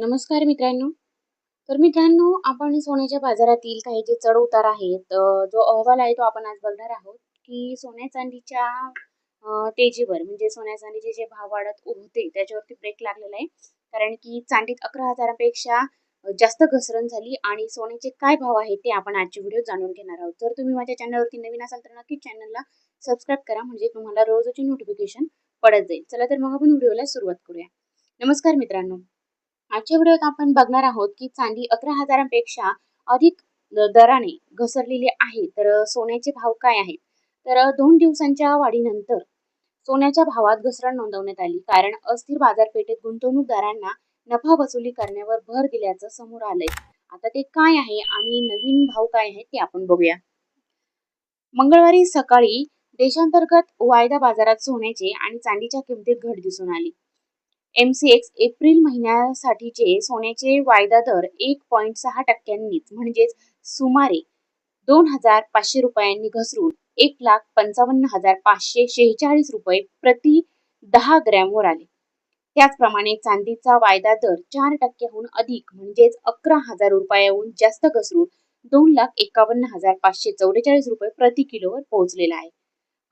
नमस्कार मित्रांनो. तर मित्रांनो आपण सोन्याच्या बाजारातील काही जे चढ उतार आहेत जो अहवाल आहे तो आपण आज बघणार आहोत की सोन्या चांदीच्या तेजीवर म्हणजे सोन्या चांदीचे जे भाव वाढत होते त्याच्यावरती ब्रेक लागलेला आहे. कारण की चांदीत अकरा हजारापेक्षा जास्त घसरण झाली आणि सोन्याचे काय भाव आहेत ते आपण आजचे व्हिडिओ जाणून घेणार आहोत. जर तुम्ही माझ्या चॅनलवरती नवीन असाल तर नक्कीच चॅनलला सबस्क्राईब करा म्हणजे तुम्हाला रोजची नोटिफिकेशन पडत जाईल. चला तर मग आपण व्हिडिओला सुरुवात करूया. नमस्कार मित्रांनो. आजच्या व्हिडिओत आपण बघणार आहोत की चांदी अकरा हजारांपेक्षा अधिक दराने घसरलेली आहे. तर सोन्याचे भाव काय आहेत? तर दोन दिवसांच्या वाढीनंतर सोन्याच्या भावात घसरण नोंदवण्यात आली. कारण अस्थिर बाजारपेठेत गुंतवणूकदारांना नफा वसुली करण्यावर भर दिल्याचं समोर आलंय. आता ते काय आहे आणि नवीन भाव काय आहे ते आपण बघूया. मंगळवारी सकाळी देशांतर्गत वायदा बाजारात सोन्याचे आणि चांदीच्या किमतीत घट दिसून आली. एमसीएक्स एप्रिल महिन्यासाठीचे सोन्याचे वायदा दर एक पॉईंट सहा टक्क्यांनीच म्हणजेच सुमारे दोन हजार पाचशे रुपयांनी घसरून एक लाख पंचावन्न हजार पाचशे शेहेचाळीस रुपये प्रति दहा ग्रॅमवर आले. त्याचप्रमाणे चांदीचा वायदा दर चार टक्क्याहून अधिक म्हणजेच अकरा हजार रुपयाहून जास्त घसरून दोन लाख एकावन्न हजार पाचशे चौवेचाळीस रुपये प्रति किलोवर पोहोचलेला आहे.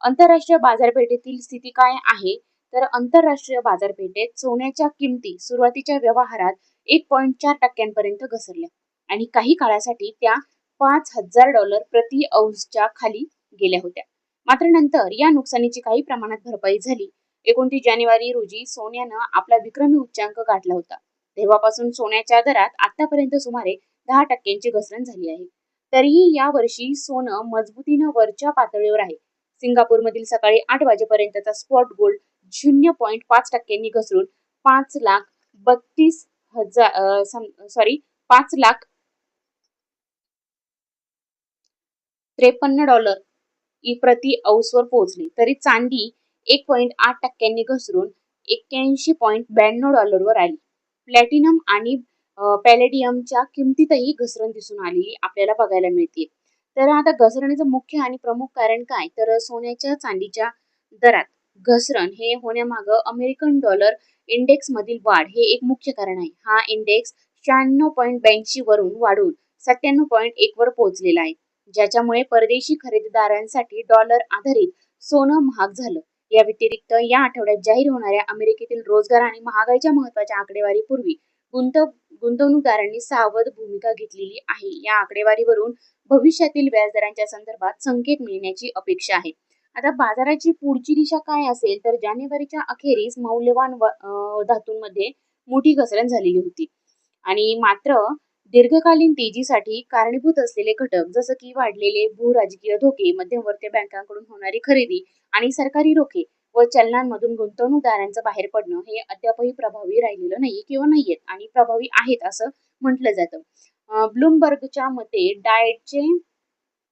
आंतरराष्ट्रीय बाजारपेठेतील स्थिती काय आहे? तर आंतरराष्ट्रीय बाजारपेठेत सोन्याच्या किमती सुरुवातीच्या व्यवहारात एक पॉईंट चार टक्क्यांपर्यंत घसरल्या आणि काही काळासाठी त्या पाच हजार डॉलर प्रति औंसच्या खाली गेल्या होत्या. मात्र नंतर या नुकसानीची काही प्रमाणात भरपाई झाली. एकोणतीस जानेवारी रोजी सोन्यानं आपला विक्रमी उच्चांक गाठला होता. तेव्हापासून सोन्याच्या दरात आतापर्यंत सुमारे दहा टक्क्यांची घसरण झाली आहे. तरीही या वर्षी सोनं मजबूतीनं वरच्या पातळीवर आहे. सिंगापूरमधील सकाळी आठ वाजेपर्यंतचा स्पॉट गोल्ड शून्य पॉईंट पाच टक्क्यांनी घसरून पाच लाख बत्तीस हजार सॉरी पाच लाख त्रेपन्न डॉलर प्रति औसवर पोहोचली. तरी चांदी एक पॉईंट आठ टक्क्यांनी घसरून एक्क्याऐंशी पॉईंट ब्याण्णव डॉलरवर आली. प्लॅटिनम आणि पॅलेडियमच्या किमतीतही घसरण दिसून आलेली आपल्याला बघायला मिळते. तर आता घसरणीचं मुख्य आणि प्रमुख कारण काय? तर सोन्याच्या चांदीच्या दरात. घसरण हे होण्यामागं अमेरिकन डॉलर इंडेक्स मधील वाढ हे एक मुख्य कारण आहे. हा इंडेक्स शहाण्णव पॉईंट ब्याऐंशी वरून वाढून सत्त्याण्णव पॉईंट एक वर पोहोचलेला आहे. ज्याच्यामुळे परदेशी खरेदीदारांसाठी डॉलर आधारित सोनं महाग झालं. या व्यतिरिक्त या आठवड्यात जाहीर होणाऱ्या अमेरिकेतील रोजगार आणि महागाईच्या महत्त्वाच्या आकडेवारीपूर्वी गुंत गुंतवणूकदारांनी सावध भूमिका घेतलेली आहे. या आकडेवारीवरून भविष्यातील व्याजदरांच्या संदर्भात संकेत मिळण्याची अपेक्षा आहे. आता बाजाराची पुढची दिशा काय असेल तर जानेवारीच्या अखेरीस मौल्यवान धातूंमध्ये मोठी घसरण झालेली होती. आणि मात्र दीर्घकालीन तेजीसाठी कारणीभूत असलेले घटक जसं की वाढलेले भूराजकीय धोके मध्यमवर्तीय बँकांकडून होणारी खरेदी आणि सरकारी रोखे व चलनांमधून गुंतवणूकदारांचं बाहेर पडणं हे अद्यापही प्रभावी राहिलेलं नाही किंवा नाहीयेत आणि प्रभावी आहेत असं म्हटलं जातं. ब्लूमबर्गच्या मते डाएटचे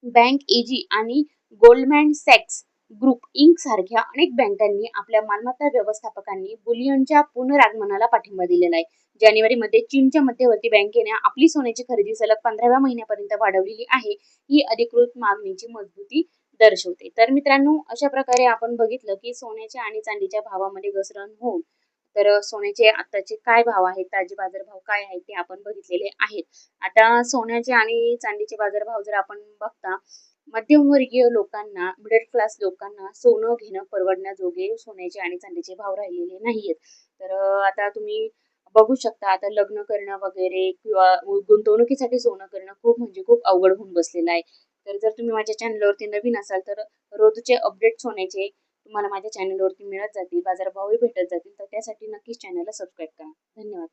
बँक एजी आणि गोल्डमॅन सॅक्स ग्रुप इंक सारख्या अनेक बँकांनी आपल्या मालमत्ता व्यवस्थापकांनी बुलियनच्या पुनरागमनाला पाठिंबा दिलेला आहे. जानेवारीमध्ये चीनच्या मध्यवर्ती बँकेने आपली सोन्याची खरेदी सलग पंधराव्या महिन्यापर्यंत वाढवलेली आहे ही अधिकृत मागणीची मजबूती दर्शवते. तर मित्रांनो अशा प्रकारे आपण बघितलं की सोन्याच्या आणि चांदीच्या भावामध्ये घसरण होऊन तर सोन्याचे आताचे काय भाव आहेत ताजे बाजारभाव काय आहेत ते आपण बघितलेले आहेत. आता सोन्याचे आणि चांदीचे बाजारभाव जर आपण बघता मध्यमवर्गीय लोकांना मिडल क्लास लोकांना सोनं घेणं परवडण्याजोगे सोन्याचे आणि चांदीचे भाव राहिलेले नाहीयेत. तर आता तुम्ही बघू शकता आता लग्न करणं वगैरे किंवा गुंतवणुकीसाठी सोनं करणं खूप म्हणजे खूप अवघड होऊन बसलेलं आहे. तर जर तुम्ही माझ्या चॅनलवरती नवीन असाल तर रोजचे अपडेट्स होण्याचे तुम्हाला माझ्या चॅनलवरती मिळत जातील बाजारभावही भेटत जातील. तर त्यासाठी नक्कीच चॅनलला सबस्क्राईब करा. धन्यवाद.